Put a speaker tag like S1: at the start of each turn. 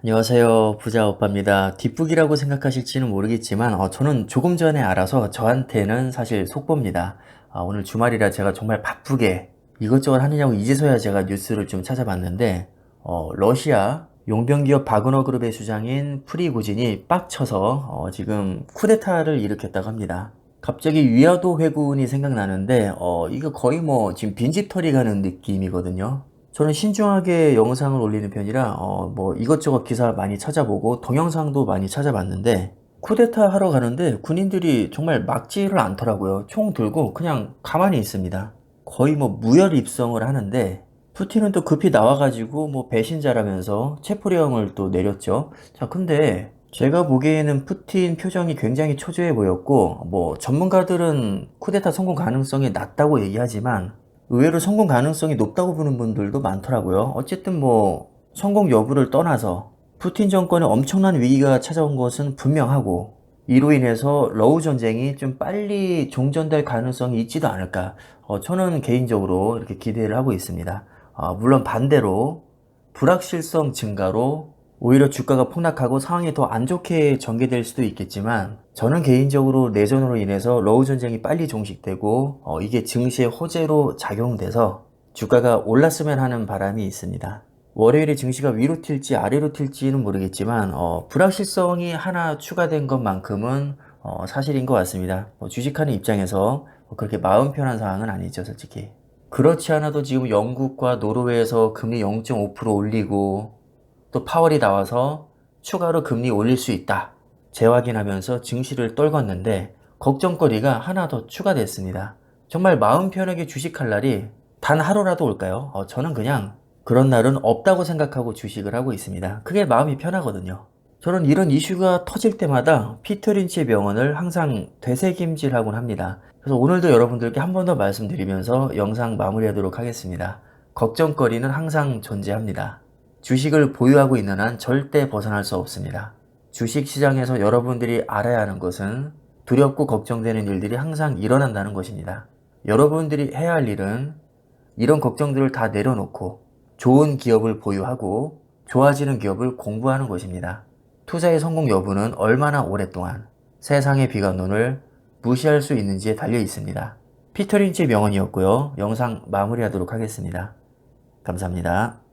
S1: 안녕하세요. 부자 오빠입니다. 뒷북이라고 생각하실지는 모르겠지만, 어, 저는 조금 전에 알아서 저한테는 사실 속보입니다. 아, 오늘 주말이라 제가 정말 바쁘게 이것저것 하느냐고 이제서야 제가 뉴스를 좀 찾아봤는데, 어, 러시아 용병기업 바그너 그룹의 주장인 프리고진이 빡쳐서 어, 지금 쿠데타를 일으켰다고 합니다. 갑자기 위화도 회군이 생각나는데, 어, 이거 거의 뭐 지금 빈집털이 가는 느낌이거든요. 저는 신중하게 영상을 올리는 편이라 어, 뭐 이것저것 기사 많이 찾아보고 동영상도 많이 찾아봤는데 쿠데타 하러 가는데 군인들이 정말 막지를 않더라고요. 총 들고 그냥 가만히 있습니다. 거의 뭐 무혈 입성을 하는데 푸틴은 또 급히 나와가지고 뭐 배신자라면서 체포령을 또 내렸죠. 자, 근데 제가 보기에는 푸틴 표정이 굉장히 초조해 보였고 뭐 전문가들은 쿠데타 성공 가능성이 낮다고 얘기하지만 의외로 성공 가능성이 높다고 보는 분들도 많더라고요. 어쨌든 뭐 성공 여부를 떠나서 푸틴 정권에 엄청난 위기가 찾아온 것은 분명하고 이로 인해서 러우 전쟁이 좀 빨리 종전될 가능성이 있지도 않을까. 어, 저는 개인적으로 이렇게 기대를 하고 있습니다. 아, 물론 반대로 불확실성 증가로 오히려 주가가 폭락하고 상황이 더 안 좋게 전개될 수도 있겠지만 저는 개인적으로 내전으로 인해서 러우 전쟁이 빨리 종식되고 어, 이게 증시의 호재로 작용돼서 주가가 올랐으면 하는 바람이 있습니다. 월요일에 증시가 위로 튈지 아래로 튈지는 모르겠지만 어, 불확실성이 하나 추가된 것만큼은 어, 사실인 것 같습니다. 뭐 주식하는 입장에서 뭐 그렇게 마음 편한 상황은 아니죠, 솔직히. 그렇지 않아도 지금 영국과 노르웨이에서 금리 0.5% 올리고 또 파월이 나와서 추가로 금리 올릴 수 있다. 재확인하면서 증시를 떨궜는데 걱정거리가 하나 더 추가됐습니다. 정말 마음 편하게 주식할 날이 단 하루라도 올까요? 어, 저는 그냥 그런 날은 없다고 생각하고 주식을 하고 있습니다. 그게 마음이 편하거든요. 저는 이런 이슈가 터질 때마다 피터린치 병원을 항상 되새김질하곤 합니다. 그래서 오늘도 여러분들께 한 번 더 말씀드리면서 영상 마무리하도록 하겠습니다. 걱정거리는 항상 존재합니다. 주식을 보유하고 있는 한 절대 벗어날 수 없습니다. 주식 시장에서 여러분들이 알아야 하는 것은 두렵고 걱정되는 일들이 항상 일어난다는 것입니다. 여러분들이 해야 할 일은 이런 걱정들을 다 내려놓고 좋은 기업을 보유하고 좋아지는 기업을 공부하는 것입니다. 투자의 성공 여부는 얼마나 오랫동안 세상의 비관론을 무시할 수 있는지에 달려 있습니다. 피터 린치 명언이었고요. 영상 마무리하도록 하겠습니다. 감사합니다.